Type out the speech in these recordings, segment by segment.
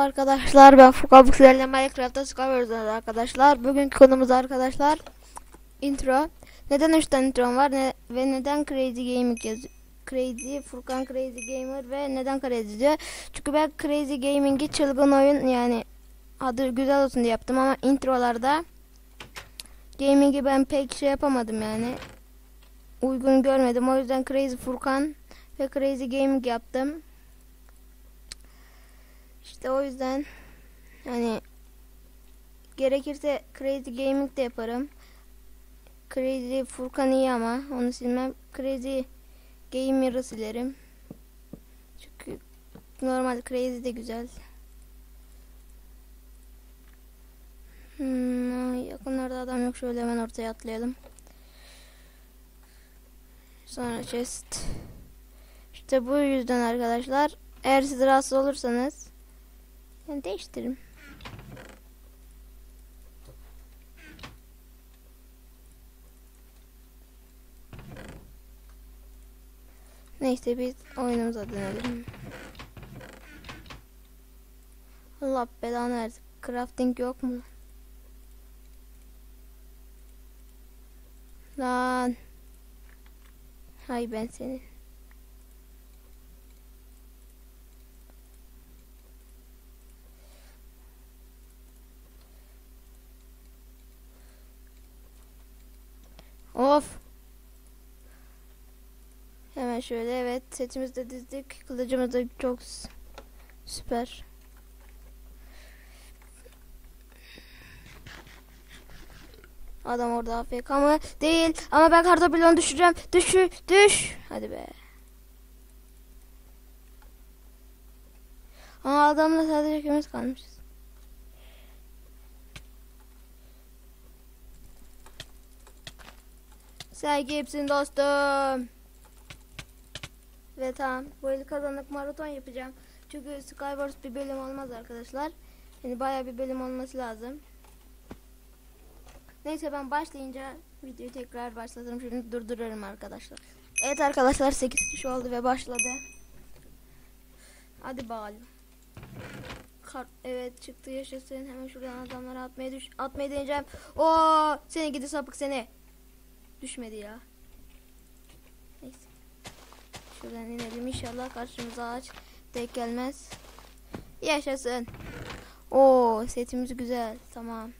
arkadaşlar ben Furkan bu sizlerle Minecraft'ta Skywars arkadaşlar. Bugünkü konumuz arkadaşlar intro. Neden 3 tane intro var ne, ve neden Crazy Gaming Crazy Furkan Crazy Gamer ve neden Crazy diyor. Çünkü ben Crazy Gaming'i çılgın oyun yani adı güzel olsun diye yaptım ama introlarda gaming'i ben pek şey yapamadım yani. Uygun görmedim. O yüzden Crazy Furkan ve Crazy Gaming yaptım. İşte o yüzden yani gerekirse Crazy Gaming de yaparım. Crazy Furkan iyi ama onu silmem. Crazy Gamer'ı silerim. Çünkü normal Crazy de güzel. Hmm, yakınlarda adam yok. Şöyle hemen ortaya atlayalım. Sonra chest. İşte bu yüzden arkadaşlar eğer siz rahatsız olursanız yani değiştirin. Neyse biz oyunumuza dönelim. Allah belanı versin. Crafting yok mu? Lan. Hay ben seni. Of. Hemen şöyle evet setimizi de dizdik. Kılıcımız da çok süper. Adam orada AFK mı? Değil. Ama ben kartopilonu düşüreceğim. Düş, düş. Hadi be. Aa adamla sadece ikimiz kalmışız. Sen kimsin dostum? Ve tamam. Bu el kazanlık maraton yapacağım. Çünkü Skywars bir bölüm olmaz arkadaşlar. Yani bayağı bir bölüm olması lazım. Neyse ben başlayınca videoyu tekrar başlatırım. Şimdi durdururum arkadaşlar. Evet arkadaşlar 8 kişi oldu ve başladı. Hadi bakalım. Kart evet çıktı yaşasın. Hemen şuradan adamları atmaya düş atmaya deneyeceğim. Oo seni gidi sapık seni. Düşmedi ya. Neyse. Şuradan inelim inşallah karşımıza ağaç denk gelmez. Yaşasın. Oo setimiz güzel. Tamam.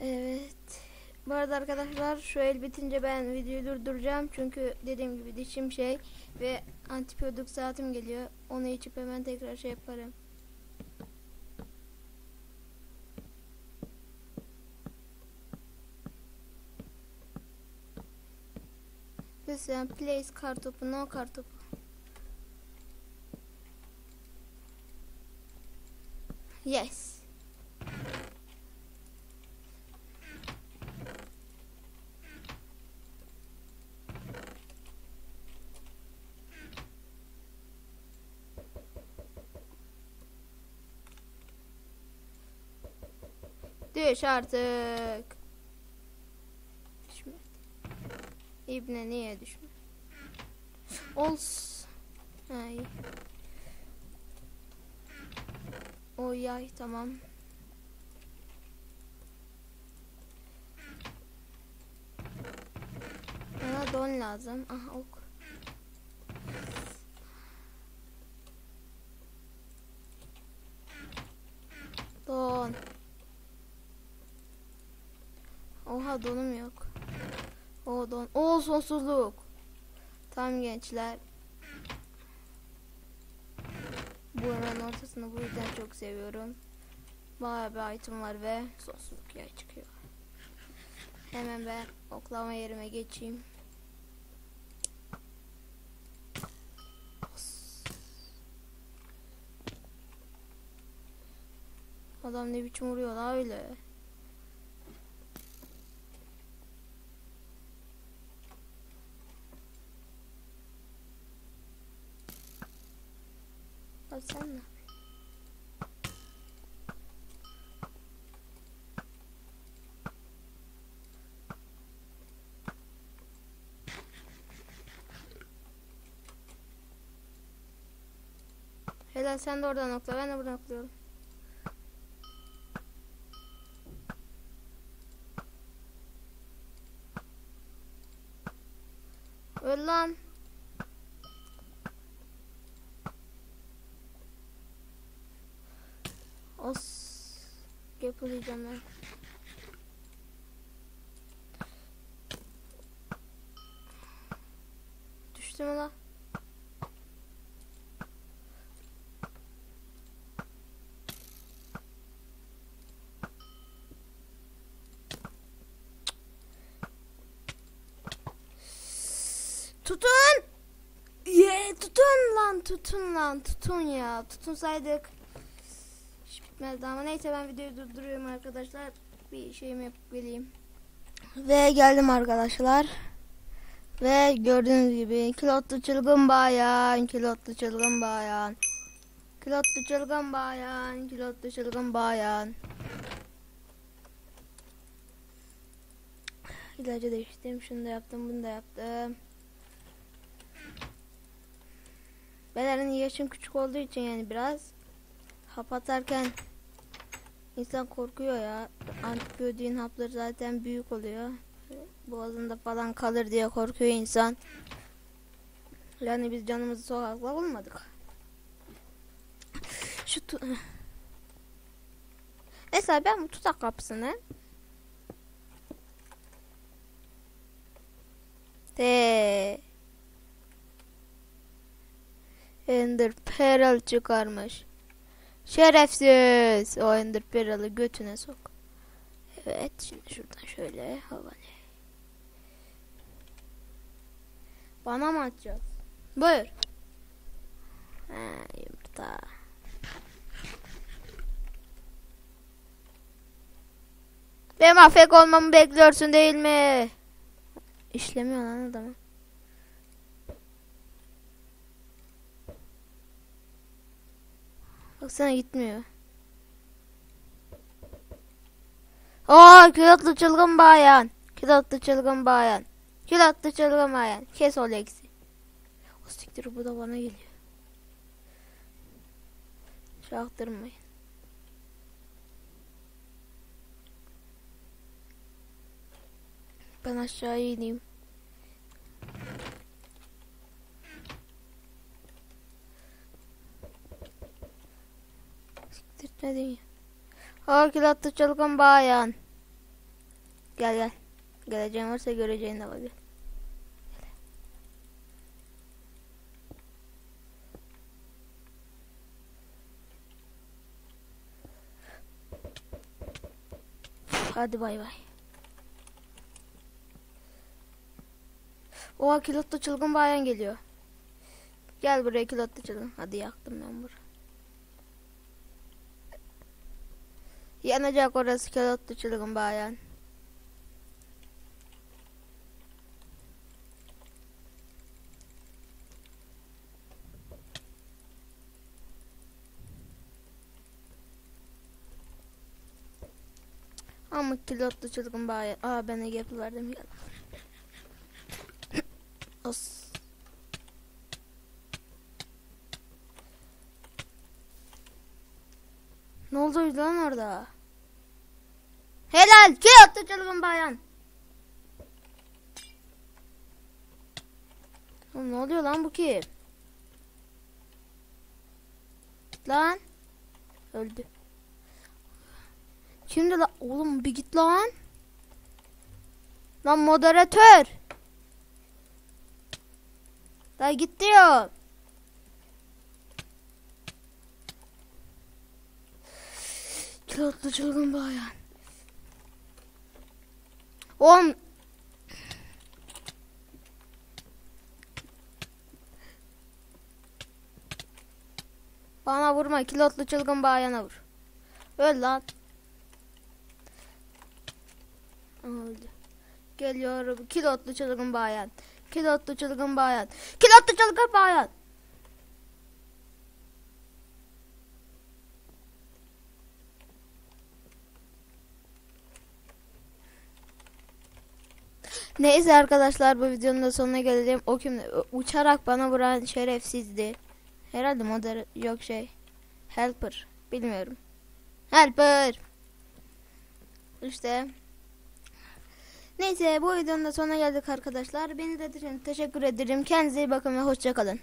Evet. Bu arada arkadaşlar şu el bitince ben videoyu durduracağım. Çünkü dediğim gibi dişim şey ve antibiyotik saatim geliyor. Onu içip hemen tekrar şey yaparım. Mesela place kartopu, no kartopu. Yes. Düş artık. Düşme. İbne niye düşme? Ols. Ay. O yay tamam. Bana don lazım. Aha ok. Don. Oha donum yok. O don. O sonsuzluk. Tam gençler. Bu hemen ortasını bu yüzden çok seviyorum. Bayağı bir item var ve sonsuzluk yay çıkıyor. Hemen ben oklama yerime geçeyim. Adam ne biçim vuruyor la öyle. Sen ne? Helal sen de orada nokta ben de burada nokluyorum. Os. Yapılayacağım ben. Düştü mü lan? Tutun! Ye tutun lan tutun lan tutun ya tutunsaydık. Hiç bitmezdi ama neyse ben videoyu durduruyorum arkadaşlar. Bir şeyimi yapıp geleyim. Ve geldim arkadaşlar. Ve gördüğünüz gibi kilotlu çılgın bayan, kilotlu çılgın bayan. Kilotlu çılgın bayan, kilotlu çılgın bayan. İlacı değiştirdim. Şunu da yaptım, bunu da yaptım. Belerin yaşım küçük olduğu için yani biraz hap atarken insan korkuyor ya. Antibiyotiğin hapları zaten büyük oluyor. Boğazında falan kalır diye korkuyor insan. Yani biz canımızı sokakla bulmadık. Şu Mesela ben bu tutak kapısını de Ender Pearl çıkarmış. Şerefsiz. O Ender Pearl'ı götüne sok. Evet şimdi şuradan şöyle havalı. Bana mı atacağız? Buyur. Ha, yumurta. Benim afek olmamı bekliyorsun değil mi? İşlemiyor lan adamı. Baksana gitmiyor. Aa kilotlu çılgın bayan. Kilotlu çılgın bayan. Kilotlu çılgın bayan. Kes o Lex'i. O siktir bu da bana geliyor. Çaktırmayın. Ben aşağıya ineyim. Ya. Aa kilotlu çılgın bayan. Gel gel. Geleceğin varsa göreceğin de var. Gel. Hadi bay bay. Oha kilotlu çılgın bayan geliyor. Gel buraya kilotlu çılgın. Hadi yaktım ben burayı. Yanacak orası kilotlu çılgın bayan. Ama kilotlu çılgın bayan. Aa ben Ege verdim ya. Ne oldu lan orada? Helal ki attı çılgın bayan. Oğlum ne oluyor lan bu kim? Lan. Öldü. Şimdi la oğlum bir git lan. Lan moderatör. La git diyor. Kilotlu çılgın bayan. Oğlum. Bana vurma kilotlu çılgın bayana vur. Öl lan. Öldü. Geliyorum kilotlu çılgın bayan. Kilotlu çılgın bayan. Kilotlu çılgın bayan. Neyse arkadaşlar bu videonun da sonuna gelelim. O kim uçarak bana vuran şerefsizdi. Herhalde moder yok şey. Helper. Bilmiyorum. Helper. İşte. Neyse bu videonun da sonuna geldik arkadaşlar. Beni de teşekkür ederim. Kendinize iyi bakın ve hoşçakalın.